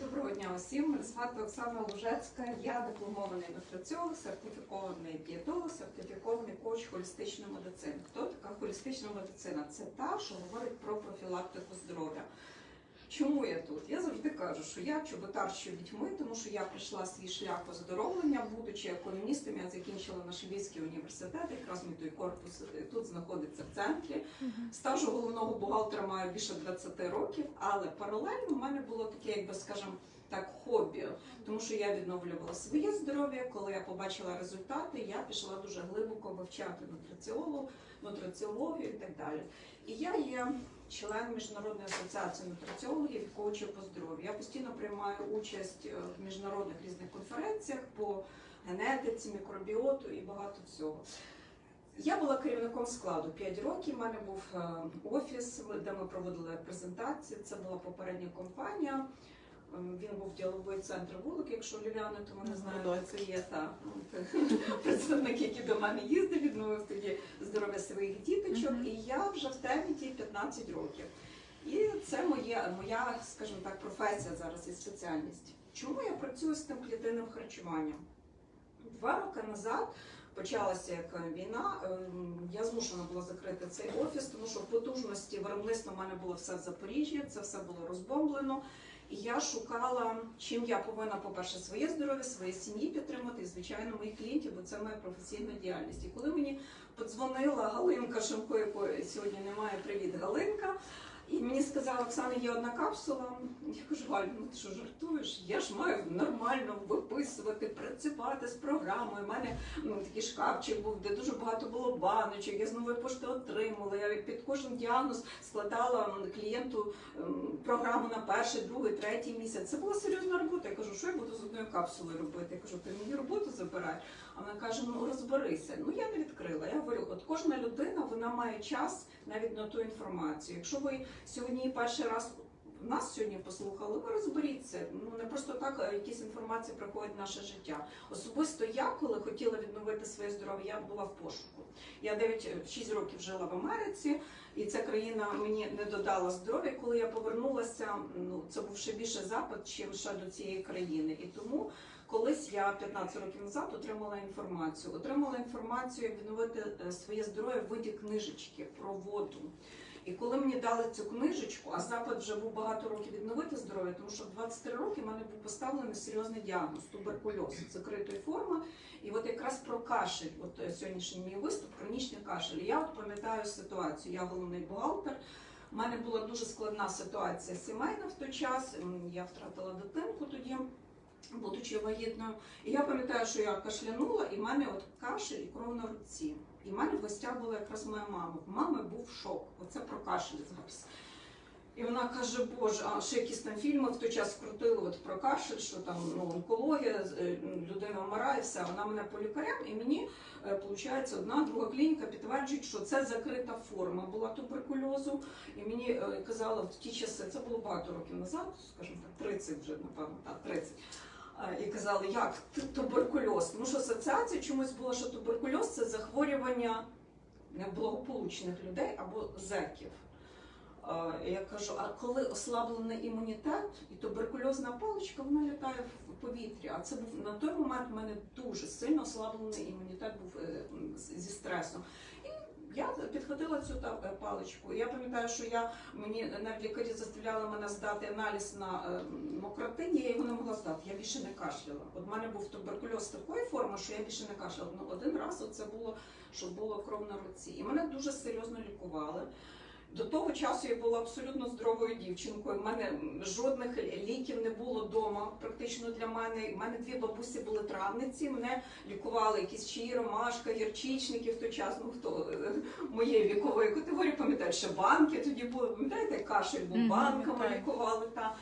Доброго дня усім. Мене звати Оксана Лужецька. Я дипломований нутраціолог, сертифікований дієтолог, сертифікований коуч холістичної медицини. Хто така холістична медицина? Це та, що говорить про профілактику здоров'я. Чому я тут? Я завжди кажу, що я чоботар з дітьми, тому що я прийшла свій шлях оздоровлення, будучи економістом, я закінчила наш Львівський університет, якраз мій той корпус е, тут знаходиться в центрі. Стажу головного бухгалтера маю більше 20 років, але паралельно в мене було таке, якби скажімо, так, хобі, тому що я відновлювала своє здоров'я. Коли я побачила результати, я пішла дуже глибоко вивчати нутриціологу, нутриціологію і так далі. І я є член міжнародної асоціації нутраціологів і коучів по здоров'ю. Я постійно приймаю участь е, в міжнародних різних конференціях по генетиці, мікробіоту і багато всього. Я була керівником складу 5 років. У мене був е, офіс, де ми проводили презентації. Це була попередня компанія. Ем, Він був діловий центр вулик, якщо львів'яни, то вони знають, це є та от, представник, який до мене їздив, відновив тоді здоров'я своїх діточок. І я вже в темі ті 15 років. І це моє, моя, скажімо так, професія зараз і спеціальність. Чому я працюю з тим клітинним харчуванням? Два роки назад почалася як війна. ем, Я змушена була закрити цей офіс, тому що потужності виробництва в мене було все в Запоріжжі, це все було розбомблено. Я шукала, чим я повинна, по-перше, своє здоров'я, своє сім'ї підтримати, і, звичайно, моїх клієнтів, бо це моя професійна діяльність. І коли мені подзвонила Галинка Шимко, якої сьогодні немає, привіт, Галинка. І мені сказала, Оксана, є одна капсула. Я кажу, Галь, ну ти що жартуєш? Я ж маю нормально виписувати, працювати з програмою. У мене ну, такий шкафчик був, де дуже багато було баночок. Я з нової пошти отримала. Я під кожен діагноз складала клієнту програму на перший, другий, третій місяць. Це була серйозна робота. Я кажу, що я буду з одною капсулою робити? Я кажу, ти мені роботу забираєш. А вона каже: ну розберися. Ну я не відкрила. Я говорю, от кожна людина вона має час навіть на ту інформацію. Якщо ви сьогодні перший раз нас сьогодні послухали, ви розберіться. Ну не просто так е, якісь інформації приходять в наше життя. Особисто я, коли хотіла відновити своє здоров'я, я була в пошуку. Я 9-6 років жила в Америці, і ця країна мені не додала здоров'я. Коли я повернулася, ну це був ще більше запит, чим ще до цієї країни. І тому колись я 15 років назад отримала інформацію. Отримала інформацію, як відновити е, своє здоров'я в виді книжечки про воду. І коли мені дали цю книжечку, а запит вже був багато років відновити здоров'я, тому що в 23 роки в мене був поставлений серйозний діагноз туберкульоз закритої форми. І от якраз про кашель, от е, сьогоднішній мій виступ, хронічний кашель. Я от пам'ятаю ситуацію. Я головний бухгалтер. У мене була дуже складна ситуація сімейна в той час. Я втратила дитинку тоді, будучи вагітною. І я пам'ятаю, що я кашлянула, і мене от кашель і кров на руці. І в мене в гостях була якраз моя мама. В мами був шок. Оце про кашель зараз. І вона каже, Боже, а ще якісь там фільми в той час крутили от про кашель, що там ну, онкологія, е, людина вмирає, все. Вона мене по лікарям, і мені виходить, одна друга клініка підтверджують, що це закрита форма була туберкульозу. І мені е, казали в ті часи, це було багато років назад, скажімо так, 30 вже, напевно, так, 30. Казали, як туберкульоз? Тому що асоціація чомусь була, що туберкульоз це захворювання неблагополучних людей або зеків. Я кажу, а коли ослаблений імунітет і туберкульозна паличка, вона літає в повітрі. А це був на той момент в мене дуже сильно ослаблений імунітет був е, зі стресом. Я підхватила цю та- е, паличку. Я пам'ятаю, що я мені навіть лікарі заставляли мене здати аналіз на е, мокротині, я його не могла здати. Я більше не кашляла. От в мене був туберкульоз такої форми, що я більше не кашляла. Ну один раз це було, що було кров на руці. І мене дуже серйозно лікували. До того часу я була абсолютно здоровою дівчинкою. У мене жодних ліків не було вдома. Практично для мене. У мене дві бабусі були травниці. Мене лікували якісь чиї ромашка, гірчичники в той час. Ну хто е, моєї вікової категорії пам'ятає, що банки тоді були. Пам'ятаєте, кашель був банками лікували. Та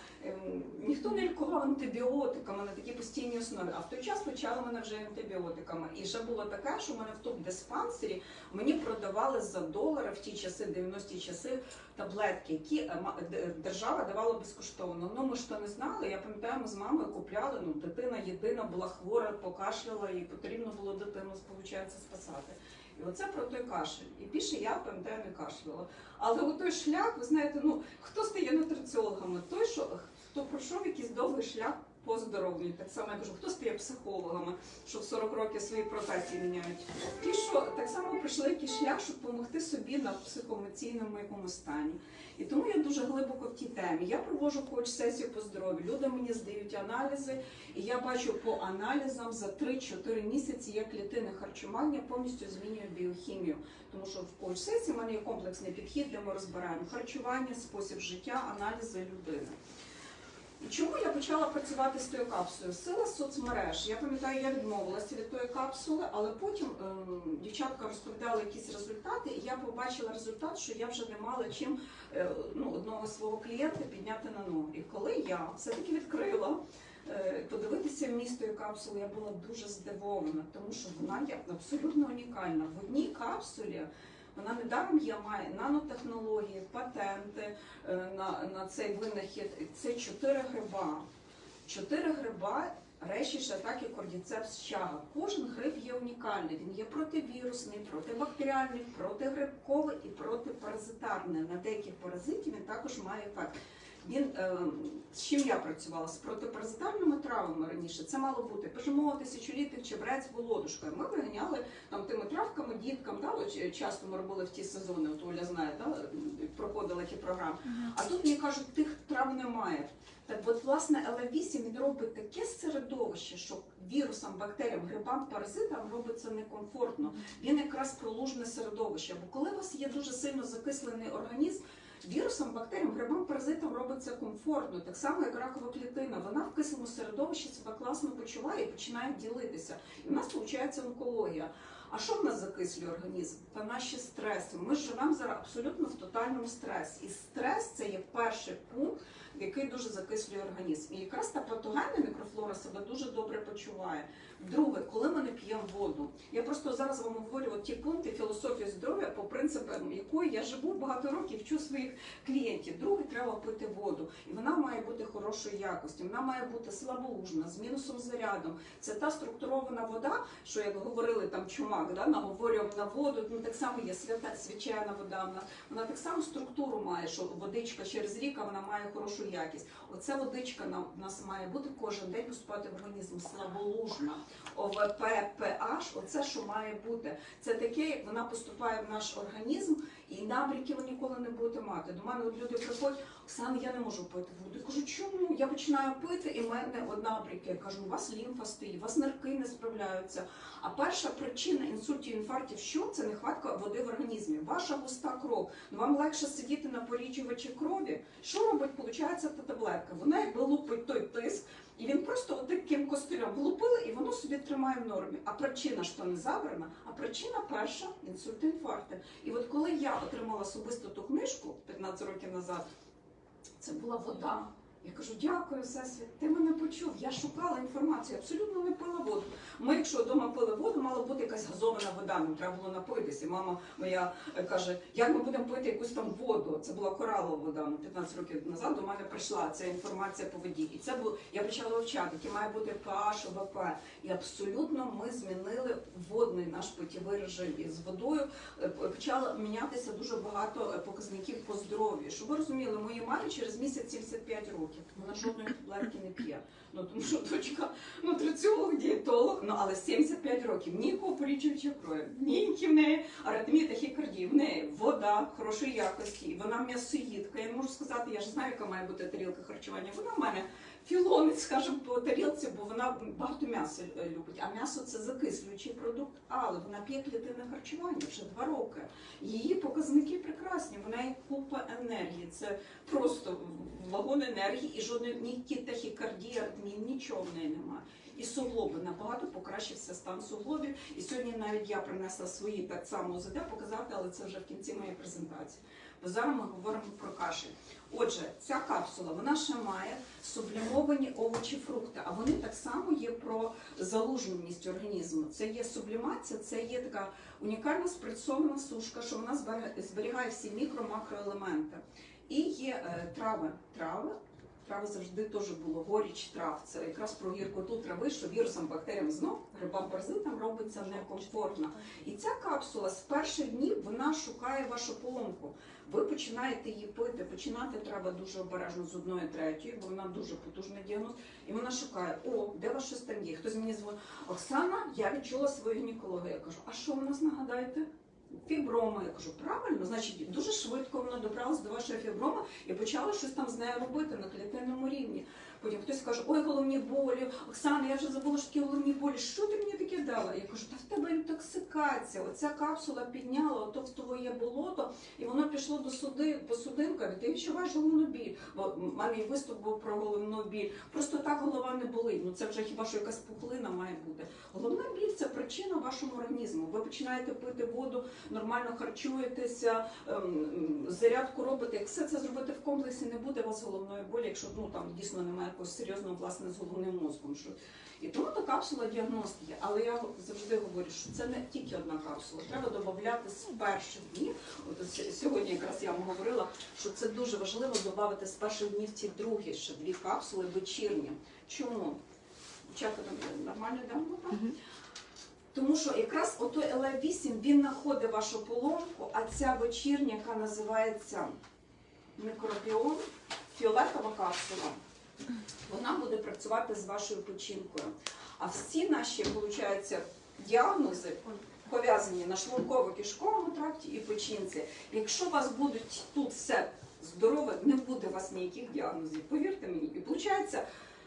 ніхто не лікував антибіотиками на такій постійній основі. А в той час почали мене вже антибіотиками. І ще було таке, що в мене в топ-диспансері мені продавали за долари в ті часи, 90-ті часи, таблетки, які е, ма- держава давала безкоштовно. Ну ми ж то не знали. Я пам'ятаю, ми з мамою купляли. Ну, дитина єдина була хвора, покашляла, і потрібно було дитину, виходить, спасати. І оце про той кашель. І більше я пам'ятаю не кашляла. Але у той шлях, ви знаєте, ну хто стає нутриціологами? Той, що хто пройшов якийсь довгий шлях по здоров'ю. Так само я кажу, хто стає психологами, що в 40 років свої професії міняють. Ті, що так само пройшли якийсь шлях, щоб допомогти собі на психоемоційному якомусь стані. І тому я дуже глибоко в тій темі. Я проводжу коуч сесію по здоров'ю. Люди мені здають аналізи, і я бачу по аналізам за 3-4 місяці як клітини харчування повністю змінює біохімію. Тому що в коуч сесії в мене є комплексний підхід, де ми розбираємо харчування, спосіб життя, аналізи людини. Чому я почала працювати з тою капсулою? Сила соцмереж. Я пам'ятаю, я відмовилася від тої капсули, але потім ем, дівчатка розповідала якісь результати, і я побачила результат, що я вже не мала чим е, ну, одного свого клієнта підняти на ноги. І коли я все-таки відкрила е, подивитися вміст тої капсули, я була дуже здивована, тому що вона є абсолютно унікальна. В одній капсулі вона недаром є, має нанотехнології, патенти е, на, на цей винахід. Це чотири гриба. Чотири гриба, речі ще так і кордіцепс чага. Кожен гриб є унікальний. Він є противірусний, протибактеріальний, протигрибковий і протипаразитарний. На деяких паразитів він також має ефект. Він е, з чим я працювала? З протипаразитарними травами раніше. Це мало бути пижмо, тисячолітих, чебрець, володушка. Ми виганяли там тими травками діткам. Да, от часто ми робили в ті сезони. От Оля знає, да, проходила ті програми. А тут мені кажуть, тих трав немає. Так от, власне, ЛФ8 він робить таке середовище, що вірусам, бактеріям, грибам, паразитам робить це некомфортно. Він якраз про лужне середовище. Бо коли у вас є дуже сильно закислений організм, вірусам, бактеріям, грибам, паразитам робиться комфортно. Так само, як ракова клітина. Вона в кислому середовищі себе класно почуває і починає ділитися. І в нас виходить онкологія. А що в нас закислює організм? Та наші стреси. Ми живемо зараз абсолютно в тотальному стресі. І стрес це є перший пункт, який дуже закислює організм. І якраз та патогенна мікрофлора себе дуже добре почуває. Друге, коли ми не п'ємо воду. Я просто зараз вам говорю от ті пункти філософії здоров'я, по принципам якої я живу багато років, вчу своїх клієнтів. Друге, треба пити воду. І вона має бути хорошої якості. Вона має бути слабоужна, з мінусом зарядом. Це та структурована вода, що як говорили там чумак, да, наговорював на воду. Ну так само є свята свячена вода. Вона, вона так само структуру має, що водичка через рік, вона має хорошу якість. Оця водичка нам нас має бути кожен день поступати в організм слаболужна. ОВП, PH, оце що має бути. Це таке, як вона поступає в наш організм, і набріки ви ніколи не будете мати. До мене от люди приходять, Оксана, я не можу пити воду. Я кажу, чому? Я починаю пити, і в мене от набріки. Я кажу, у вас лімфа стоїть, у вас нирки не справляються. А перша причина інсультів, інфарктів, що це нехватка води в організмі. Ваша густа кров. Ну вам легше сидіти на поріджувачі крові. Що робить? Получається та таблетка. Вона якби лупить той тиск, і він просто таким костилем влупили, і воно собі тримає в нормі. А причина ж то не забрана, а причина перша інсульт інфаркти. І от коли я отримала особисто ту книжку 15 років назад, це була вода. Я кажу, дякую, Всесвіт, ти мене почув. Я шукала інформацію, абсолютно не пила воду. Ми, якщо вдома пили воду, мала бути якась газована вода, нам треба було напитися. Мама моя е, каже, як ми будемо пити якусь там воду. Це була коралова вода. Ну, 15 років назад до мене прийшла ця інформація по воді. І це було, я почала вивчати, який має бути pH, ОВП. І абсолютно ми змінили водний наш питєвий режим. І з водою е, почало мінятися дуже багато е, показників по здоров'ю. Щоб ви розуміли, моїй мамі через місяць 75 років. Вона жодної таблетки не п'є. Ну тому що дочка нутриціолог, дієтолог, ну але 75 років ні полічуюча крові, ні в неї аритмії, хорошої якості, і вона м'ясоїдка. Я можу сказати, я ж знаю, яка має бути тарілка харчування. Вона в мене філонець, скажімо, по тарілці, бо вона багато м'яса е, любить. А м'ясо це закислюючий продукт, але вона п'є клітинне харчування вже два роки. Її показники прекрасні. Вона є купа енергії. Це просто вагон енергії і жодної ні тахікардії, аритмії, нічого в неї немає. І суглоби набагато покращився стан суглобів. І сьогодні навіть я принесла свої так само ОЗД показати, але це вже в кінці моєї презентації. Бо зараз ми говоримо про кашель. Отже, ця капсула вона ще має сублімовані овочі, фрукти, а вони так само є про залуженість організму. Це є сублімація, це є така унікальна спрацьована сушка, що вона зберігає всі мікро-макроелементи. І є е, трави, трави, Треба завжди теж було горіч трав. Це якраз про гіркоту трави, що вірусам, бактеріям знов грибам паразитам робиться некомфортно. І ця капсула з перших днів вона шукає вашу поломку. Ви починаєте її пити. Починати треба дуже обережно з одної третьої, бо вона дуже потужний діагноз. І вона шукає: о, де вас щось? Хтось мені дзвонить, Оксана, я відчула свою гінекологію. Я кажу, а що у нас нагадаєте? Фіброма. Я кажу, правильно, значить, дуже швидко вона добралась до вашої фіброми і почала щось там з нею робити на клітинному рівні. Потім хтось каже, ой, головні болі, Оксана, я вже забула, що такі головні болі. Що ти мені таке дала? Я кажу, та в тебе інтоксикація. Оця капсула підняла ото в твоє болото, і воно пішло до суди по судинках, і ти відчуваєш головну біль. Бо в мене і виступ був про головну біль. Просто так голова не болить. Ну це вже хіба що якась пухлина має бути. Головна біль це причина вашому організму. Ви починаєте пити воду, нормально харчуєтеся, ем, зарядку робите. Як все це зробити в комплексі, не буде у вас головної болі, якщо ну там дійсно немає якогось серйозного власне з головним мозком. Що і тому та капсула діагностики. Але я завжди говорю, що це не тільки одна капсула. Треба додати з перших днів. От сьогодні якраз я вам говорила, що це дуже важливо додати з перших днів ці другі ще дві капсули вечірні. Чому? Дівчата, нормально йдемо? так? Тому що якраз отой ЛА8 він знаходить вашу поломку, а ця вечірня, яка називається мікробіом, фіолетова капсула, вона буде працювати з вашою печінкою. А всі наші, виходить, діагнози пов'язані на шлунково-кишковому тракті і печінці. Якщо у вас будуть тут все здорове, не буде у вас ніяких діагнозів. Повірте мені. І виходить,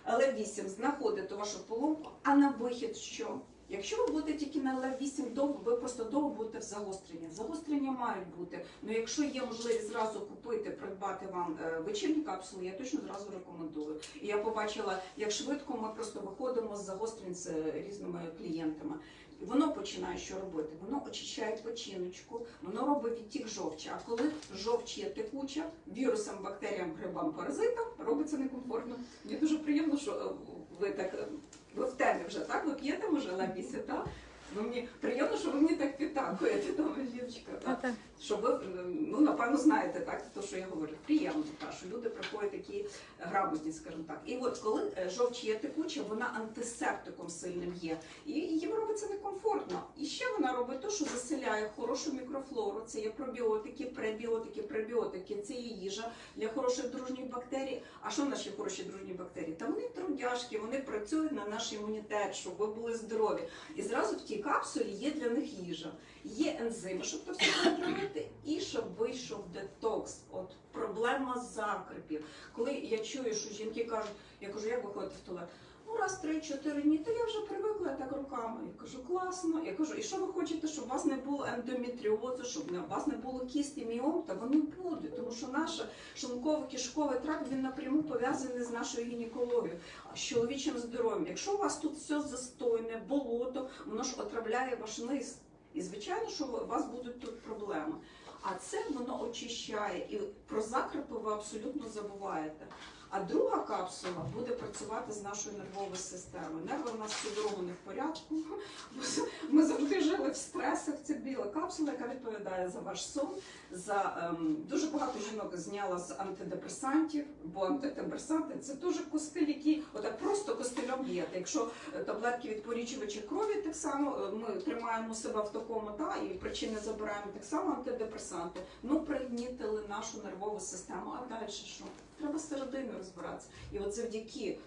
ЛФ8 знаходить вашу поломку, а на вихід що? Якщо ви будете тільки на ЛФ8 довго, ви просто довго будете в загостренні. Загострення мають бути. Ну якщо є можливість зразу купити, придбати вам е, вечірні капсули, я точно зразу рекомендую. І я побачила, як швидко ми просто виходимо з загострень з е, різними клієнтами. Воно починає що робити? Воно очищає печіночку, воно робить відтік жовчі. А коли жовч є текуча, вірусам, бактеріям, грибам, паразитам робиться некомфортно. Мені дуже приємно, що е, ви так ви в темі вже так? Ви п'єте може лабіси, так? Ну мені приємно, що ви мені так підтакуєте, там жіночка. Так? Що ви е, ну напевно знаєте так, то що я говорю. Приємно так, що люди приходять такі грамотні, скажімо так. І от коли е, жовч є текуча, вона антисептиком сильним є. І їм робиться некомфортно. І ще вона робить те, що заселяє хорошу мікрофлору. Це є пробіотики, пребіотики, пребіотики, це є їжа для хороших дружніх бактерій. А що наші хороші дружні бактерії? Та вони трудяшки, вони працюють на наш імунітет, щоб ви були здорові. І зразу в тій капсулі є для них їжа. Є ензими, щоб то все перетравити, і щоб вийшов детокс. От проблема закрипів. Коли я чую, що жінки кажуть, я кажу, як виходити в туалет? Раз, три-чотири дні, то я вже привикла так руками. Я кажу, класно. Я кажу, і що ви хочете, щоб у вас не було ендометріозу, щоб у вас не було кісті міом, та вони будуть, тому що наш шлунково-кишковий тракт він напряму пов'язаний з нашою гінекологією, з чоловічим здоров'ям. Якщо у вас тут все застойне, болото, воно ж отравляє ваш низ. І звичайно, що у вас будуть тут проблеми. А це воно очищає, і про закрипи ви абсолютно забуваєте. А друга капсула буде працювати з нашою нервовою системою. Нерви у нас все дорогу не в порядку. Жили в стресах. Це біла капсула, яка відповідає за ваш сон. За ем, дуже багато жінок зняла з антидепресантів, бо антидепресанти це дуже костиль, які отак просто костильом б'єте. Якщо е, таблетки від порічувача крові, так само е, ми тримаємо себе в такому та і причини забираємо так само антидепресанти. Ну пригнітили нашу нервову систему. А далі що? Треба середини розбиратися. І от завдяки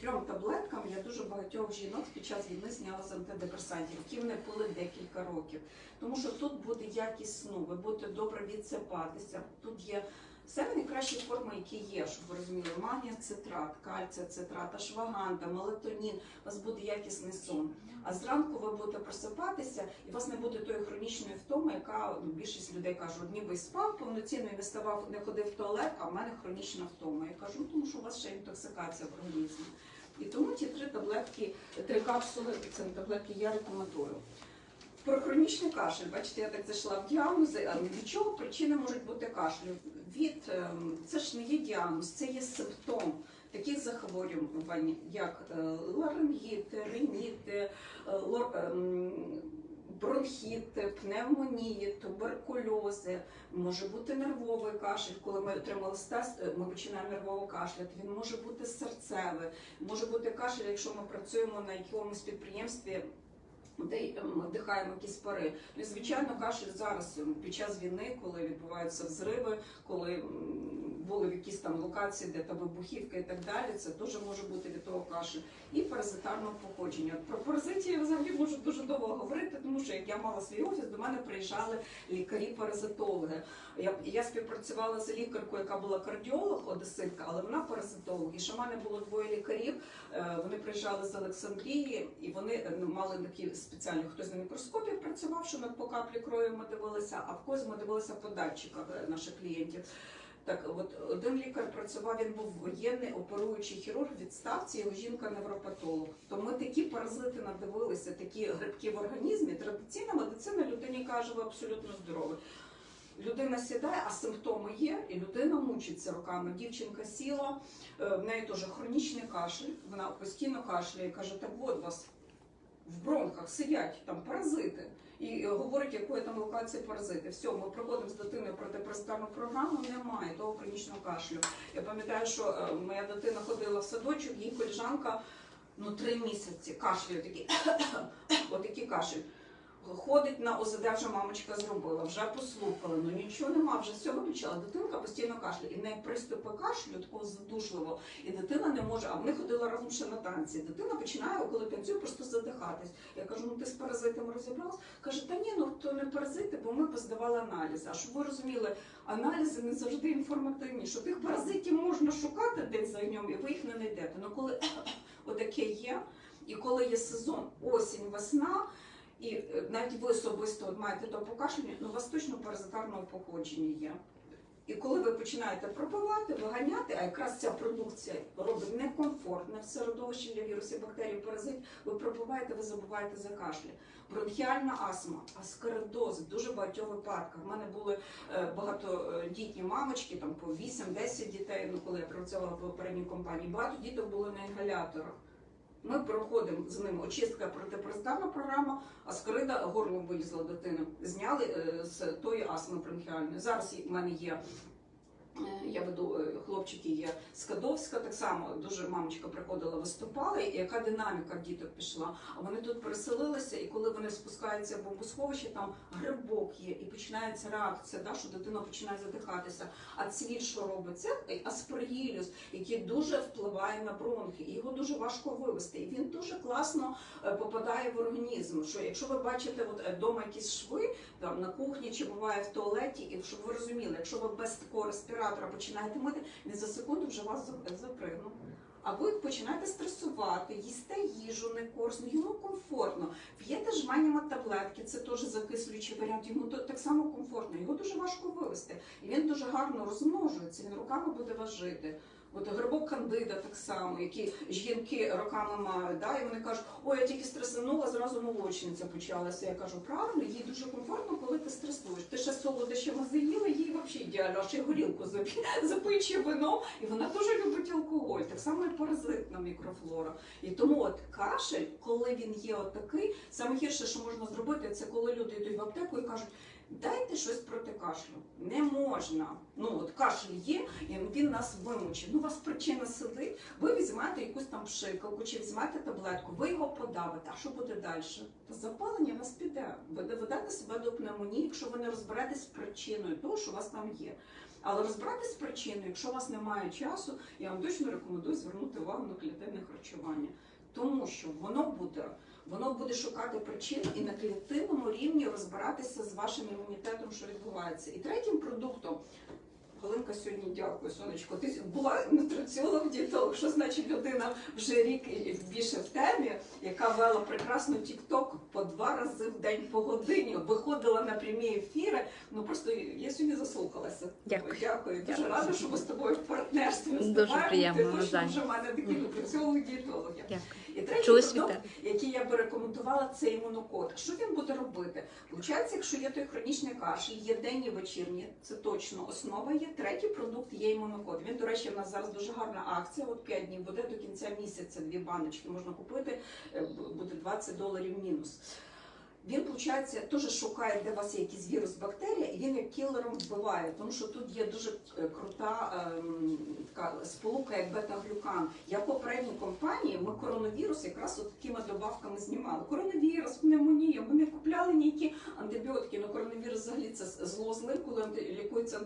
трьом таблеткам я дуже багатьох жінок під час війни зняла з антидепресантів, які вони пили декілька років. Тому що тут буде якість сну, ви будете добре відсипатися. Тут є все найкращі форми, які є, щоб ви розуміли, магнія цитрат, кальція цитрат, ашваганда, мелатонін, у вас буде якісний сон. А зранку ви будете просипатися, і у вас не буде тої хронічної втоми, яка ну, більшість людей кажуть, ніби спав повноцінно і не ставав, не ходив в туалет, а в мене хронічна втома. Я кажу, ну тому що у вас ще інтоксикація в організмі. І тому ті три таблетки, три капсули, це не таблетки, я рекомендую. Про хронічний кашель, бачите, я так зайшла в діагнози. А від чого причини можуть бути кашлю? Від ем, це ж не є діагноз, це є симптом таких захворювань, як е, ларингіти, риніти, е, ем, бронхіти, пневмонії, туберкульози, може бути нервовий кашель. Коли ми отримали тест, е, ми починаємо нервово кашляти. Він може бути серцевий, може бути кашель, якщо ми працюємо на якомусь підприємстві. Де ми вдихаємо якісь пари. Ну і звичайно, кашель зараз під час війни, коли відбуваються взриви, коли були в якісь там локації, де там вибухівка і так далі, це дуже може бути від того кашель. І паразитарного походження. Про паразитів я взагалі можу дуже довго говорити, тому що як я мала свій офіс, до мене приїжджали лікарі-паразитологи. Я, я співпрацювала з лікаркою, яка була кардіолог, одеситка, але вона паразитолог. І ще в мене було двоє лікарів. е, Вони приїжджали з Олександрії, і вони е, ну, мали такі спеціальні, хтось на мікроскопі працював, що ми по каплі крові ми дивилися, а в когось ми дивилися по датчиках е, наших клієнтів. Так, от один лікар працював, він був воєнний оперуючий хірург відставці, його жінка невропатолог. То ми такі паразити надивилися, такі грибки в організмі. Традиційна медицина людині каже, ви абсолютно здорові. Людина сідає, а симптоми є, і людина мучиться руками. Дівчинка сіла, е, в неї теж хронічний кашель, вона постійно кашляє, каже, так от вас в бронхах сидять там паразити. І говорить, якої там локації паразити. Все, ми проходимо з дитиною протипаразитарну програму, немає того хронічного кашлю. Я пам'ятаю, що е, моя дитина ходила в садочок, їй коліжанка ну три місяці кашлює, такий, отакий кашель. Ходить на ОЗД, вже мамочка зробила, вже послухала, ну нічого нема, вже все виключила. Дитинка постійно кашляє. І в неї приступи кашлю такого задушливого. І дитина не може, а ми ходили разом ще на танці. Дитина починає, коли танцює, просто задихатись. Я кажу, ну ти з паразитами розібралась? Каже, та ні, ну то не паразити, бо ми поздавали аналізи. А щоб ви розуміли, аналізи не завжди інформативні, що тих паразитів можна шукати десь за ньому, і ви їх не знайдете. Ну коли отаке є, і коли є сезон, осінь, весна. І е, навіть ви особисто маєте то покашлення, ну у вас точно паразитарного походження є. І коли ви починаєте пропивати, виганяти, а якраз ця продукція робить некомфортне в середовищі для вірусів, бактерій, паразит, ви пропиваєте, ви забуваєте за кашлі. Бронхіальна астма, аскаридоз дуже багатьох випадках. У мене були е, багатодітні мамочки, там по 8-10 дітей, ну коли я працювала в попередній компанії, багато діток було на інгаляторах. Ми проходимо з ним очистка протипаразитарна програма, а скорида горло вилізла дитина. Зняли е, з тої астми бронхіальної. Зараз в мене є. Е, Я веду е, хлопчики є Скадовська, так само дуже мамочка приходила, виступала, і яка динаміка в діток пішла. А вони тут переселилися, і коли вони спускаються в бомбосховище, там грибок є, і починається реакція, да, що дитина починає задихатися. А цвіт що робить? Це аспергілюс, який дуже впливає на бронхи, і його дуже важко вивести. І він дуже класно е, попадає в організм. Що якщо ви бачите от вдома якісь шви там на кухні чи буває в туалеті, і щоб ви розуміли, якщо ви без такого респіратора починаєте мити, він за секунду вже вас за- запригнув. А ви починаєте стресувати, їсте їжу не корисно, йому комфортно. П'єте жменями таблетки, це теж закислюючий варіант, йому так само комфортно, його дуже важко вивести. І він дуже гарно розмножується, він руками буде вас жити. От грибок кандида так само, які жінки роками мають, да, і вони кажуть, ой, я тільки стресанула, зразу молочниця почалася. Я кажу, правильно, їй дуже комфортно, коли ти стресуєш. Ти ще солодощами заїла, їй взагалі ідеально, ще й горілку ще вино, і вона дуже любить алкоголь, так само і паразитна мікрофлора. І тому от кашель, коли він є отакий, саме гірше, що можна зробити, це коли люди йдуть в аптеку і кажуть. Дайте щось проти кашлю. Не можна. Ну от кашель є, і він нас вимучить. Ну, у вас причина сидить. Ви візьмете якусь там пшикалку чи візьмете таблетку, ви його подавите. А що буде далі? Та запалення вас піде. Ви доведете себе до пневмонії, якщо ви не розберетесь з причиною того, що у вас там є. Але розбиратись з причиною, якщо у вас немає часу, я вам точно рекомендую звернути увагу на клітинне харчування, тому що воно буде. Воно буде шукати причину і на клітинному рівні розбиратися з вашим імунітетом, що відбувається. І третім продуктом, Галинка, сьогодні дякую, сонечко. Ти була нутриціолог дієтолог що значить людина вже рік і більше в темі, яка вела прекрасну тік-ток по два рази в день по годині, виходила на прямі ефіри. Ну просто я сьогодні заслухалася. Дякую. Дякую. Дуже Дякую. рада, що ми з тобою в партнерстві Дуже виступаємо. приємно, Ти точно вже в мене такий нутриціолог дієтолог. Дякую. І третій продукт, який я би рекомендувала, це імунокод. Що він буде робити? Получається, якщо є той хронічний кашель, є денні вечірні, це точно основа є. Третій продукт є імунокод. Він, до речі, в нас зараз дуже гарна акція. От 5 днів буде до кінця місяця. Дві баночки можна купити, е, буде 20 доларів мінус. Він, виходить, теж шукає, де у вас є якийсь вірус, бактерія, і він як кілером вбиває, тому що тут є дуже е, крута ем, така сполука, як бета-глюкан. Я попередній компанії ми коронавірус якраз от такими добавками знімали. Коронавірус, пневмонія, ми не купляли ніякі антибіотики. Ну коронавірус взагалі це зло злим, коли анти- лікуються.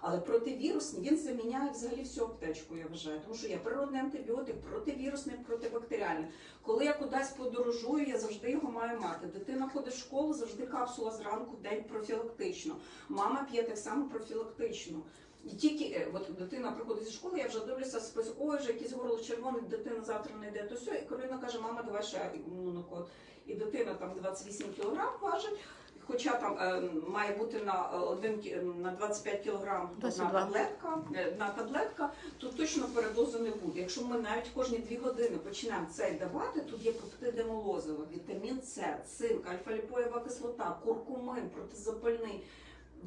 Але противірусні він заміняє взагалі всю аптечку, я вважаю, тому що є природний антибіотик, противірусний, протибактеріальний. Коли я кудись подорожую, я завжди його маю мати. Дитина ходить в школу, завжди капсула зранку в день профілактично. Мама п'є так само профілактично. І тільки е, от дитина приходить зі школи, я вже дивлюся список, ой, вже якийсь горло червоний, дитина завтра не йде, то все. І Кароліна каже, мама, давай ще імунокод. І дитина там 28 кг важить. Хоча там е, має бути на е, один на 25 кг одна 22. таблетка, е, одна таблетка, то точно передозу не буде. Якщо ми навіть кожні 2 години починаємо це давати, тут є пептиди молозива, вітамін С, цинк, альфа-ліпоєва кислота, куркумин, протизапальний.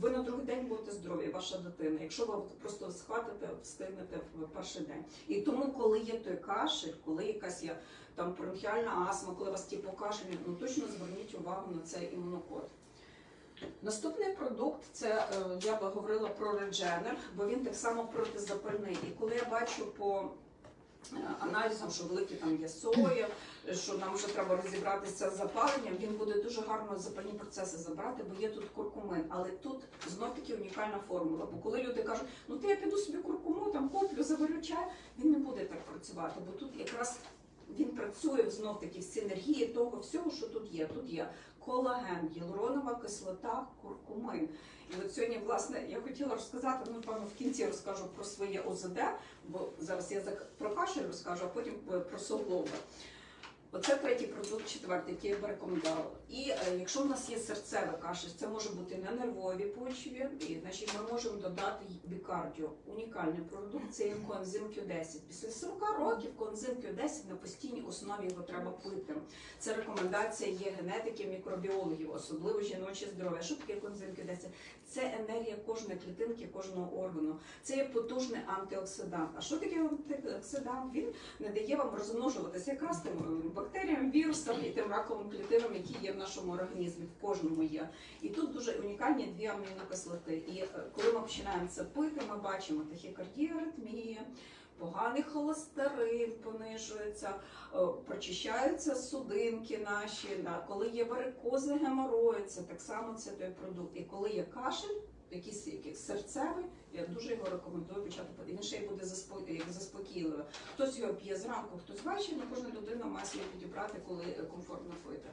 Ви на другий день будете здорові, ваша дитина. Якщо ви просто схватите, встигнете в перший день. І тому, коли є той кашель, коли якась є там бронхіальна астма, коли у вас ті покашлюють, ну точно зверніть увагу на цей імунокод. Наступний продукт це е, я би говорила про редженер, бо він так само протизапальний. І коли я бачу по е, аналізам, що великі там є соя, що нам вже треба розібратися з запаленням, він буде дуже гарно запальні процеси забрати, бо є тут куркумин. Але тут знов таки унікальна формула. Бо коли люди кажуть, ну ти я піду собі куркуму, там куплю, заварю чай, він не буде так працювати, бо тут якраз він працює знов таки в синергії того всього, що тут є. Тут є колаген, гіалуронова кислота, куркумин. І от сьогодні, власне, я хотіла розказати, ну, напевно, в кінці розкажу про своє ОЗД, бо зараз я про кашель розкажу, а потім е, про суглоби. Оце третій продукт, четвертий, який я б рекомендувала. І е, якщо в нас є серцевий кашель, це може бути на нервовій почві, і значить ми можемо додати бікардіо. Унікальний продукт це є коензим Q10. Після 40 років коензим Q10 на постійній основі його треба пити. Це рекомендація є генетиків, мікробіологів, особливо жіноче здоров'я. Що таке коензим Q10? Це енергія кожної клітинки, кожного органу. Це є потужний антиоксидант. А що таке антиоксидант? Він не дає вам розмножуватися якраз тим е, бактеріям, вірусам і тим раковим клітинам, які є в нашому організмі, в кожному є. І тут дуже унікальні дві амінокислоти. І е, коли ми починаємо це пити, ми бачимо тахікардія, аритмія, поганий холестерин понижується, е, прочищаються судинки наші. Коли є варикози, геморої, це так само це той продукт. І коли є кашель, якийсь, серцевий, я дуже його рекомендую почати пити. Він ще й буде заспо- заспокійливий. Хтось його п'є зранку, хтось ввечері, ну, кожна людина має собі підібрати, коли комфортно пити.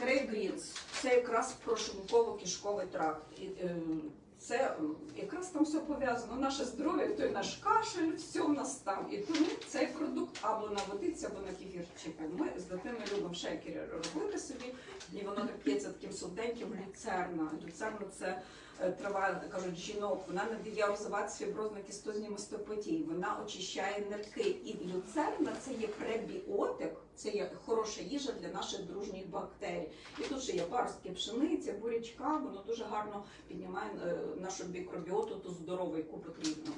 Грейп Грінс це якраз про шлунково-кишковий тракт. Це якраз там все пов'язано. Наше здоров'я, той наш кашель, все в нас там. І тому цей продукт або на водиці, або на кефірчику. Ми з дитиною любимо шейкери робити собі, і воно так п'ється таким солоденьким люцерна. Люцерна це трава, кажуть, жінок. Вона не дає розвиватися фіброзно-кістозні мастопатії. Вона очищає нирки. І люцерна це є пребіотик, це є хороша їжа для наших дружніх бактерій. І тут ще є паростки пшениця, бурячка, воно дуже гарно піднімає е, нашу мікробіоту, ту здорову, яку потрібно.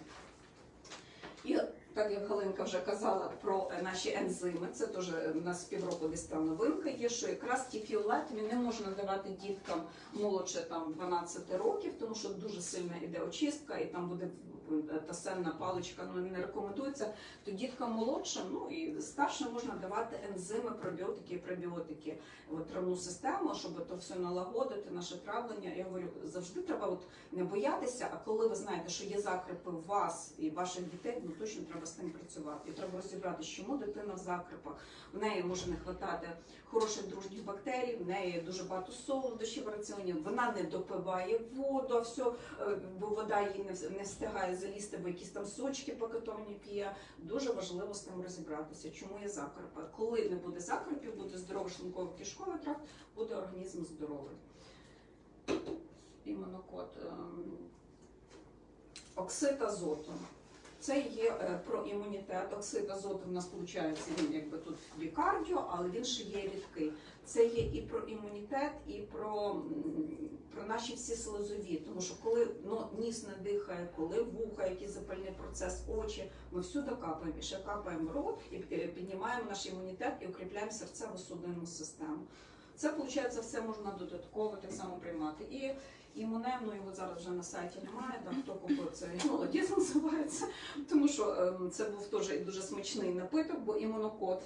І так як Галинка вже казала про е, наші ензими, це теж е, у нас півроку десь там новинка є, що якраз ті фіолетові не можна давати діткам молодше там 12 років, тому що дуже сильна іде очистка, і там буде е, та сенна паличка, ну не рекомендується. То діткам молодшим, ну і старшим можна давати ензими, пробіотики і пребіотики, от травну систему, щоб то все налагодити, наше травлення. Я говорю, завжди треба от не боятися, а коли ви знаєте, що є закрипи в вас і ваших дітей, ну точно треба з тим працювати. І треба розібрати, чому дитина в закрипах. В неї може не хватати хороших дружніх бактерій, в неї дуже багато солодощів в раціоні, вона не допиває воду, все, е, бо вода їй не, встигає залізти, бо якісь там сочки пакетовані п'є. Дуже важливо з тим розібратися, чому є закрипи. Коли не буде закрипів, буде здоровий шлунково-кишковий тракт, буде організм здоровий. Імунокод. ем, Оксид азоту. Це є е, про імунітет. Оксид азоту в нас виходить, він якби тут бікардіо, але він ще є рідкий. Це є і про імунітет, і про, про наші всі слизові. Тому що коли ну, ніс не дихає, коли вуха, який запальний процес, очі, ми всюди капаємо. І ще капаємо рот і е, піднімаємо наш імунітет і укріпляємо серцево-судинну систему. Це виходить, все можна додатково так само приймати. І імуне, ну його зараз вже на сайті немає, там хто купив це молодець називається, тому що ем, це був теж дуже смачний напиток, бо імунокод.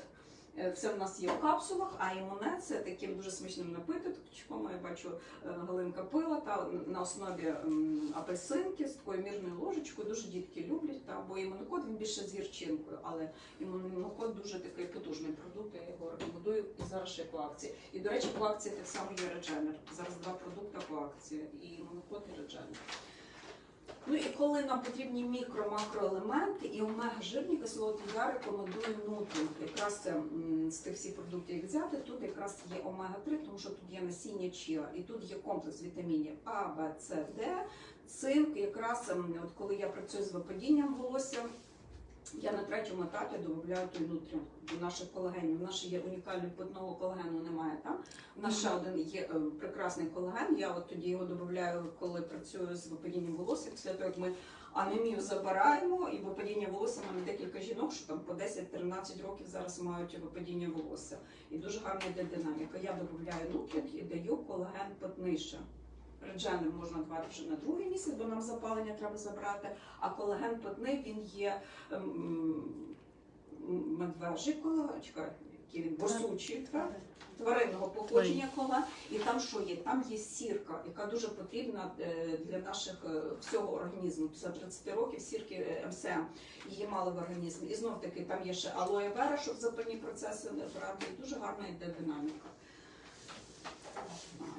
Е, Це в нас є в капсулах, а імуне це таким дуже смачним напиточком. Я бачу, е, Галинка пила та на основі апельсинки з такою мірною ложечкою. Дуже дітки люблять. Та, бо імунокод він більше з гірчинкою, але імунокод дуже такий потужний продукт. Я його рекомендую і зараз ще по акції. І до речі, по акції так само є редженер. Зараз два продукти по акції і імунокод і редженер. Ну і коли нам потрібні мікро-макроелементи і омега-жирні кислоти, я рекомендую нутрі. Якраз це з тих всіх продуктів, як взяти, тут якраз є омега-3, тому що тут є насіння чіа, і тут є комплекс вітамінів А, В, С, Д, цинк. Якраз ем, от коли я працюю з випадінням волосся, я на третьому етапі додаю той нутрі до наших колагенів. У нас ще є унікального питного колагену, немає там. У нас ще один є е, прекрасний колаген. Я от тоді його додаю, коли працюю з випадінням волосся. Після того, як ми анемію забираємо, і випадіння волосся в мене декілька жінок, що там по 10-13 років зараз мають випадіння волосся. І дуже гарна йде динаміка. Я додаю нутрік і даю колаген питний ще. Можна давати вже на другий місяць, бо нам запалення треба забрати. А колаген питний він є ем, медвежий колаген, чекай, який він борсучий, тваринного походження кола, і там що є? Там є сірка, яка дуже потрібна е, для наших е, всього організму. Після 30 років сірки е, МСМ її мало в організмі. І знов таки там є ще алоє вера, щоб запальні процеси не брати. Дуже гарна йде динаміка.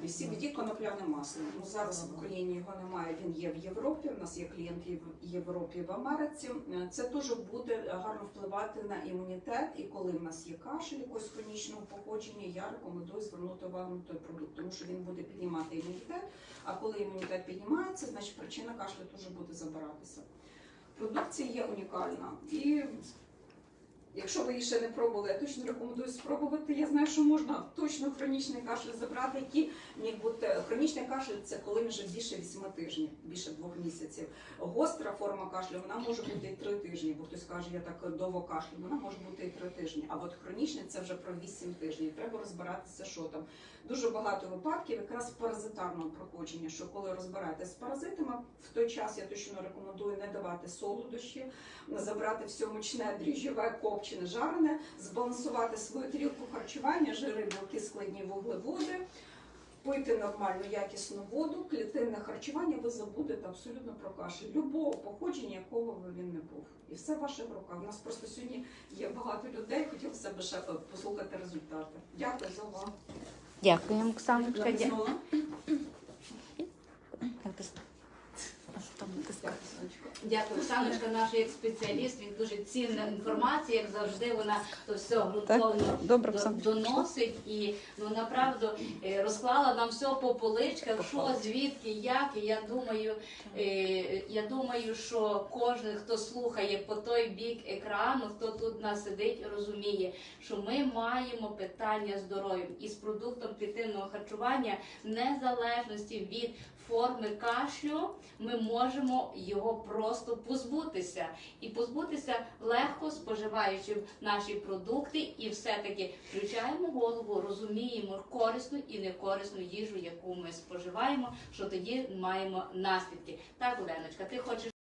І CBD конопляне масло. Ну зараз в Україні його немає. Він є в Європі. У нас є клієнти в Європі, в Америці. Це теж буде гарно впливати на імунітет. І коли в нас є кашель якогось хронічного походження, я рекомендую звернути увагу на той продукт, тому що він буде піднімати імунітет. А коли імунітет піднімається, значить причина кашлю теж буде забиратися. Продукція є унікальна і. Якщо ви її ще не пробували, я точно рекомендую спробувати. Я знаю, що можна точно хронічний кашель забрати, який міг хронічний кашель це коли вже більше 8 тижнів, більше двох місяців. Гостра форма кашлю вона може бути і 3 тижні, бо хтось каже, я так довго кашлю, вона може бути і 3 тижні. А от хронічний це вже про 8 тижнів. Треба розбиратися, що там. Дуже багато випадків якраз паразитарного проходження, що коли розбираєте з паразитами, в той час я точно рекомендую не давати солодощі, забрати все мучне, дріжджове, копчене, жарене, збалансувати свою тарілку харчування, жири, білки, складні вуглеводи, пити нормальну якісну воду, клітинне харчування, ви забудете абсолютно про кашель, любого походження, якого би він не був. І все в ваших руках. У нас просто сьогодні є багато людей, хотілося б ще послухати результати. Дякую за увагу. Дякуємо, Оксаночка. Дя- Знову. Так, ти- там? Дякую, Оксаночка, наш як спеціаліст. Він дуже цінна інформація, як завжди. Вона то все ґрунтовно Добре, до- доносить і ну направду е, розклала нам все по поличках, що звідки, як. І я думаю, е, я думаю, що кожен, хто слухає по той бік екрану, хто тут нас сидить, розуміє, що ми маємо питання здоров'я і з продуктом клітинного харчування, в незалежності від форми кашлю, ми можемо його просто позбутися і позбутися легко споживаючи наші продукти, і все-таки включаємо голову, розуміємо корисну і некорисну їжу, яку ми споживаємо, що тоді маємо наслідки. Так, Оленочка, ти хочеш